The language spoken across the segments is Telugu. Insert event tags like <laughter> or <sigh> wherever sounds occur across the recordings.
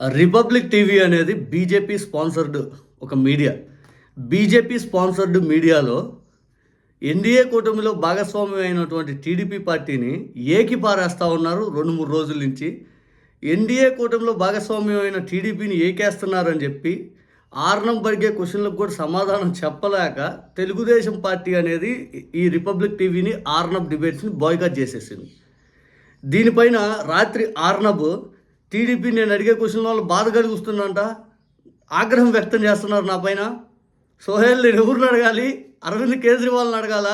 రిపబ్లిక్ టీవీ అనేది బీజేపీ స్పాన్సర్డ్ ఒక మీడియా బీజేపీ స్పాన్సర్డ్ మీడియాలో ఎన్డీఏ కూటమిలో భాగస్వామ్యం అయినటువంటి టీడీపీ పార్టీని ఏకి పారేస్తూ ఉన్నారు రెండు మూడు రోజుల నుంచి. ఎన్డీఏ కూటమిలో భాగస్వామ్యం అయిన టీడీపీని ఏకేస్తున్నారని చెప్పి ఆర్నం బడిగే క్వశ్చన్లకు కూడా సమాధానం చెప్పలేక తెలుగుదేశం పార్టీ అనేది ఈ రిపబ్లిక్ టీవీని ఆర్నబ్ డిబేట్స్ని బాయ్కాట్ చేసేసింది. దీనిపైన రాత్రి ఆర్నబ్ టీడీపీ నేను అడిగే క్వశ్చన్ వాళ్ళు బాధ కలుగుస్తుందంట. ఆగ్రహం వ్యక్తం చేస్తున్నారు నా పైన. సోహెల్ నేను ఎవరిని అడగాలి? అరవింద్ కేజ్రీవాల్ని అడగాల?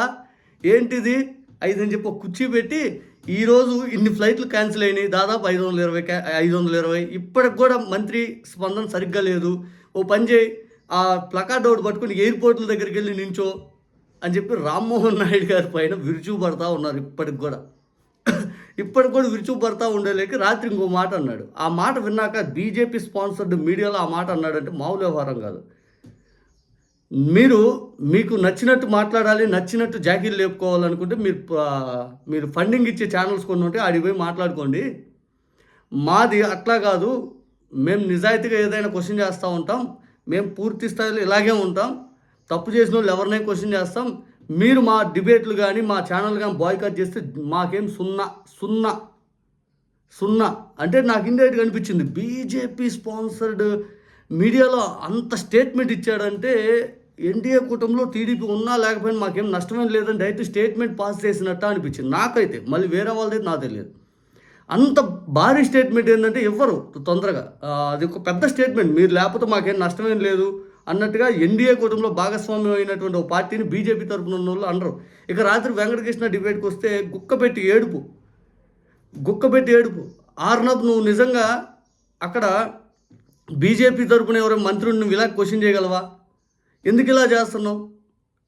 ఏంటిది? ఐదు అని చెప్పి ఒక కుర్చీ పెట్టి ఈరోజు ఇన్ని ఫ్లైట్లు క్యాన్సిల్ అయినాయి. దాదాపు ఐదు వందల ఇరవై ఐదు వందల ఇరవై. ఇప్పటికి కూడా మంత్రి స్పందన సరిగ్గా లేదు. ఓ పని చేయి. ఆ ప్లకార్డ్ ఒకటి పట్టుకుని ఎయిర్పోర్ట్ల దగ్గరికి వెళ్ళి నించో అని చెప్పి రామ్మోహన్ నాయుడు గారి పైన విరుచుపడతా ఉన్నారు ఇప్పటికి కూడా. ఇప్పటికి కూడా విరుచుకుపడతా ఉండేలేక రాత్రి ఇంకో మాట అన్నాడు. ఆ మాట విన్నాక బీజేపీ స్పాన్సర్డ్ మీడియాలో ఆ మాట అన్నాడంటే మామూలు వ్యవహారం కాదు. మీరు మీకు నచ్చినట్టు మాట్లాడాలి నచ్చినట్టు జాకీలు లేపుకోవాలనుకుంటే మీరు మీరు ఫండింగ్ ఇచ్చే ఛానల్స్ కొన్ని ఉంటే ఆడికి పోయి మాట్లాడుకోండి. మాది అట్లా కాదు. మేము నిజాయితీగా ఏదైనా క్వశ్చన్ చేస్తూ ఉంటాం. మేము పూర్తి స్థాయిలో ఇలాగే ఉంటాం. తప్పు చేసిన వాళ్ళు ఎవరినైనా క్వశ్చన్ చేస్తాం. మీరు మా డిబేట్లు కానీ మా ఛానల్ కానీ బాయ్కాట్ చేస్తే మాకేం సున్నా సున్నా సున్నా. అంటే నాకు ఇండైరెక్ట్ అనిపించింది బీజేపీ స్పాన్సర్డ్ మీడియాలో అంత స్టేట్మెంట్ ఇచ్చాడంటే ఎన్డీఏ కూటమిలో టీడీపీ ఉన్నా లేకపోయినా మాకేం నష్టమేం లేదని డైరెక్ట్ స్టేట్మెంట్ పాస్ చేసినట్టు అనిపించింది. నాకైతే మళ్ళీ వేరే వాళ్ళదైతే నాకు తెలియదు అంత భారీ స్టేట్మెంట్ ఏంటంటే ఇవ్వరు తొందరగా. అది ఒక పెద్ద స్టేట్మెంట్. మీరు లేకపోతే మాకేం నష్టమేం లేదు. అన్నట్టుగా ఎన్డీఏ కూటమిలో భాగస్వామ్యం అయినటువంటి ఒక పార్టీని బీజేపీ తరపున ఉన్న వాళ్ళు అనరు. ఇక రాత్రి వెంకటకృష్ణ డిబేట్కి వస్తే గుక్కపెట్టి ఏడుపు. గుక్కపెట్టి ఏడుపు. ఆర్నబ్ నువ్వు నిజంగా అక్కడ బీజేపీ తరపున ఎవరో మంత్రుని నువ్వు ఇలా క్వశ్చన్ చేయగలవా? ఎందుకు ఇలా చేస్తున్నావు?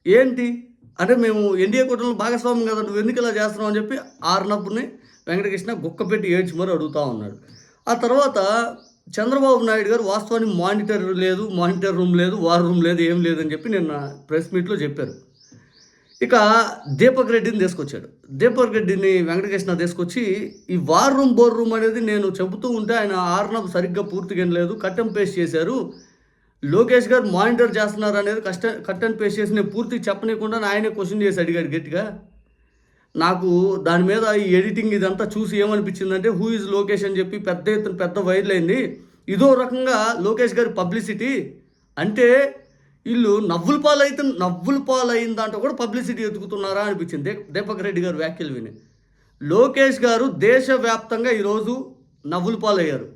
ఏంటి? అంటే మేము ఎన్డీఏ కూటమిలో భాగస్వామ్యం కదా నువ్వు ఎందుకు ఇలా చేస్తున్నావు అని చెప్పి ఆర్నబ్ని వెంకటకృష్ణ గుక్కపెట్టి ఏడ్చి మరి అడుగుతూ ఉన్నాడు. ఆ తర్వాత చంద్రబాబు నాయుడు గారు వాస్తవానికి మానిటర్ లేదు మానిటర్ రూమ్ లేదు వార్ రూమ్ లేదు ఏం లేదని చెప్పి నిన్న ప్రెస్ మీట్లో చెప్పారు. ఇక దీపక్ రెడ్డిని తీసుకొచ్చాడు. దీపక్ రెడ్డిని వెంకటకృష్ణ తీసుకొచ్చి ఈ వార్ రూమ్ బోర్ రూమ్ అనేది నేను చెబుతూ ఉంటే ఆయన ఆర్నబ్ సరిగ్గా పూర్తిగా లేదు కట్ అండ్ పేస్ట్ చేశారు. లోకేష్ గారు మానిటర్ చేస్తున్నారు అనేది కష్ట కట్ అండ్ పేస్ట్ చేసి నేను పూర్తి చెప్పనీయకుండా ఆయనే క్వశ్చన్ చేసి అడిగాడు గట్టిగా. నాకు దాని మీద ఈ ఎడిటింగ్ ఇదంతా చూసి ఏమనిపించిందంటే హూ ఇస్ లోకేష్ అని చెప్పి పెద్ద ఎత్తున పెద్ద వైరల్ అయింది. ఇదో రకంగా లోకేష్ గారి పబ్లిసిటీ అంటే వీళ్ళు నవ్వుల పాలైతే నవ్వుల పాలైన దాంట్లో కూడా పబ్లిసిటీ ఎత్తుకుతున్నారా అనిపించింది దీపక్ రెడ్డి గారు వ్యాఖ్యలు విని. లోకేష్ గారు దేశవ్యాప్తంగా ఈరోజు నవ్వుల పాలయ్యారు.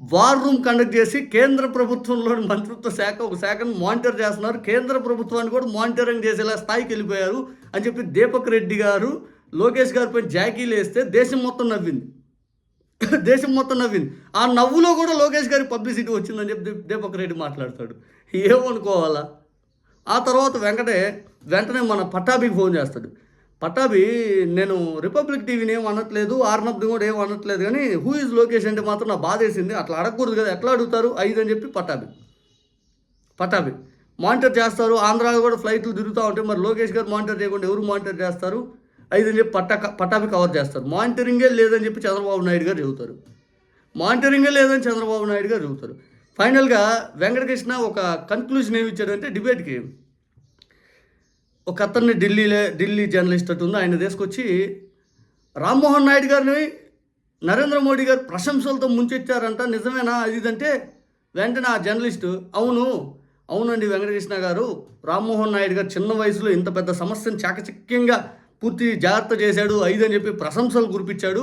వార్ రూమ్ కండక్ట్ చేసి కేంద్ర ప్రభుత్వంలోని మంత్రిత్వ శాఖ ఒక శాఖను మానిటర్ చేస్తున్నారు. కేంద్ర ప్రభుత్వాన్ని కూడా మానిటరింగ్ చేసేలా స్థాయికి వెళ్ళిపోయారు అని చెప్పి దీపక్ రెడ్డి గారు లోకేష్ గారిపై జాకీలు వేస్తే దేశం మొత్తం నవ్వింది. <coughs> దేశం మొత్తం నవ్వింది. ఆ నవ్వులో కూడా లోకేష్ గారి పబ్లిసిటీ వచ్చిందని చెప్పి దీపక్ రెడ్డి మాట్లాడతాడు. ఏమనుకోవాలా? ఆ తర్వాత వెంకటే వెంటనే మన పట్టాభికి ఫోన్ చేస్తాడు. పట్టాభి నేను రిపబ్లిక్ టీవీని ఏం అనట్లేదు ఆర్నబ్ది కూడా ఏం అనట్లేదు కానీ హూ ఇస్ లోకేష్ అంటే మాత్రం నా బాధ వేసింది అట్లా అడగకూడదు కదా ఎట్లా అడుగుతారు? ఐదు అని చెప్పి పట్టాభి. పట్టాభి మానిటర్ చేస్తారు. ఆంధ్రాలో కూడా ఫ్లైట్లు తిరుగుతూ ఉంటాయి మరి లోకేష్ గారు మానిటర్ చేయకుండా ఎవరు మానిటర్ చేస్తారు? ఐదు అని చెప్పి పట్టా పట్టాభి కవర్ చేస్తారు. మానిటరింగే లేదని చెప్పి చంద్రబాబు నాయుడు గారు చెబుతారు. మానిటరింగే లేదని చంద్రబాబు నాయుడు గారు చెబుతారు. ఫైనల్గా వెంకటకృష్ణ ఒక కన్క్లూజన్ ఏమి ఇచ్చాడంటే డిబేట్కి ఒక అతన్ని ఢిల్లీలో ఢిల్లీ జర్నలిస్ట్ అటు ఉంది. ఆయన తీసుకొచ్చి రామ్మోహన్ నాయుడు గారిని నరేంద్ర మోడీ గారు ప్రశంసలతో ముంచెత్తారంట. నిజమేనా? అది ఇదంటే వెంటనే ఆ జర్నలిస్టు అవును అవునండి వెంకటకృష్ణ గారు రామ్మోహన్ నాయుడు గారు చిన్న వయసులో ఇంత పెద్ద సమస్యను చాకచక్యంగా పూర్తి జాగ్రత్త చేశాడు. ఐదు అని చెప్పి ప్రశంసలు కురిపించాడు.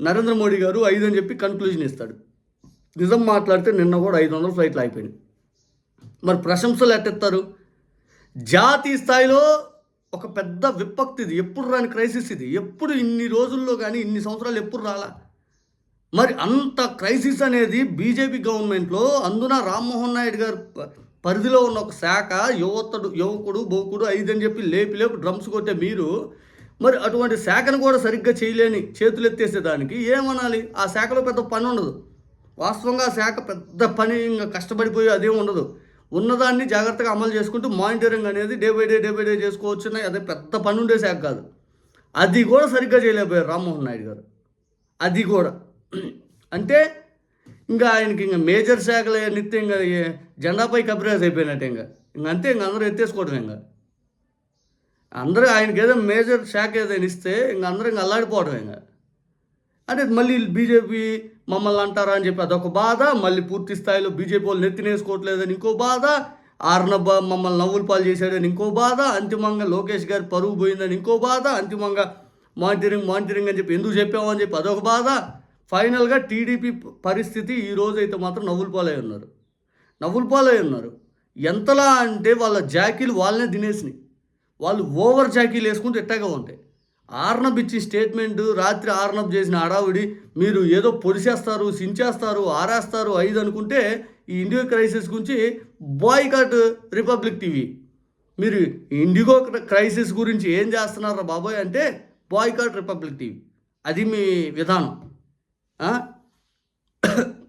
నరేంద్ర మోడీ గారు ఐదు అని చెప్పి కన్క్లూజన్ ఇస్తాడు. నిజం మాట్లాడితే నిన్న కూడా ఐదు వందల ఫ్లైట్లు అయిపోయినాయి మరి ప్రశంసలు ఎట్టెత్తారు? జాతీయ స్థాయిలో ఒక పెద్ద విపక్తి ఇది. ఎప్పుడు రాని క్రైసిస్ ఇది. ఎప్పుడు ఇన్ని రోజుల్లో కానీ ఇన్ని సంవత్సరాలు ఎప్పుడు రాలా? మరి అంత క్రైసిస్ అనేది బీజేపీ గవర్నమెంట్లో అందున రామ్మోహన్ నాయుడు గారు పరిధిలో ఉన్న ఒక శాఖ యువతడు యువకుడు బోకుడు ఐదు అని చెప్పి లేపి లేపు డ్రమ్స్ కొట్టే మీరు మరి అటువంటి శాఖను కూడా సరిగ్గా చేయలేని చేతులు ఎత్తేసే దానికి ఏమనాలి? ఆ శాఖలో పెద్ద పని ఉండదు. వాస్తవంగా ఆ శాఖ పెద్ద పని ఇంకా కష్టపడిపోయి అదేం ఉండదు. ఉన్నదాన్ని జాగ్రత్తగా అమలు చేసుకుంటూ మానిటరింగ్ అనేది day by day day by day చేసుకోవచ్చు అదే పెద్ద పని ఉండే శాఖ కాదు. అది కూడా సరిగ్గా చేయలేకపోయారు రామ్మోహన్ నాయుడు గారు. అది కూడా. అంటే ఇంకా ఆయనకి ఇంకా మేజర్ శాఖలు నిత్యం ఇంకా జెండాపై కబ్రేజ్ అయిపోయినట్టు ఇంకా. ఇంక అంతే ఇంక అందరూ ఎత్తేసుకోవడం ఇంకా. అందరూ ఆయనకి ఏదో మేజర్ శాఖ ఏదైనా ఇస్తే ఇంక అందరూ ఇంకా అల్లాడిపోవడం ఇంకా. అంటే మళ్ళీ బీజేపీ మమ్మల్ని అంటారా అని చెప్పి అదొక బాధ. మళ్ళీ పూర్తి స్థాయిలో బీజేపీ వాళ్ళు నెత్తినేసుకోవట్లేదని ఇంకో బాధ. ఆర్నబ్బ మమ్మల్ని నవ్వులు పాలు చేశాడని ఇంకో బాధ. అంతిమంగా లోకేష్ గారి పరువు పోయిందని ఇంకో బాధ. అంతిమంగా మానిటరింగ్ మానిటరింగ్ అని చెప్పి ఎందుకు చెప్పామని చెప్పి అదొక బాధ. ఫైనల్గా టీడీపీ పరిస్థితి ఈ రోజు అయితే మాత్రం నవ్వులు పాలై ఉన్నారు. నవ్వులు పాలై ఉన్నారు. ఎంతలా అంటే వాళ్ళ జాకీలు వాళ్ళనే తినేసినాయి. వాళ్ళు ఓవర్ జాకీలు వేసుకుంటే ఎట్టగా ఉంటాయి. ఆర్నబ్ ఇచ్చి స్టేట్మెంట్ రాత్రి ఆర్నబ్ చేసిన అడావుడి మీరు ఏదో పొడిచేస్తారు సించేస్తారు ఆరేస్తారు ఐదు అనుకుంటే ఈ ఇండియో క్రైసిస్ గురించి బాయ్కాట్ రిపబ్లిక్ టీవీ. మీరు ఇండిగో క్రైసిస్ గురించి ఏం చేస్తున్నారా బాబోయ్ అంటే బాయ్కాట్ రిపబ్లిక్ టీవీ. అది మీ విధానం.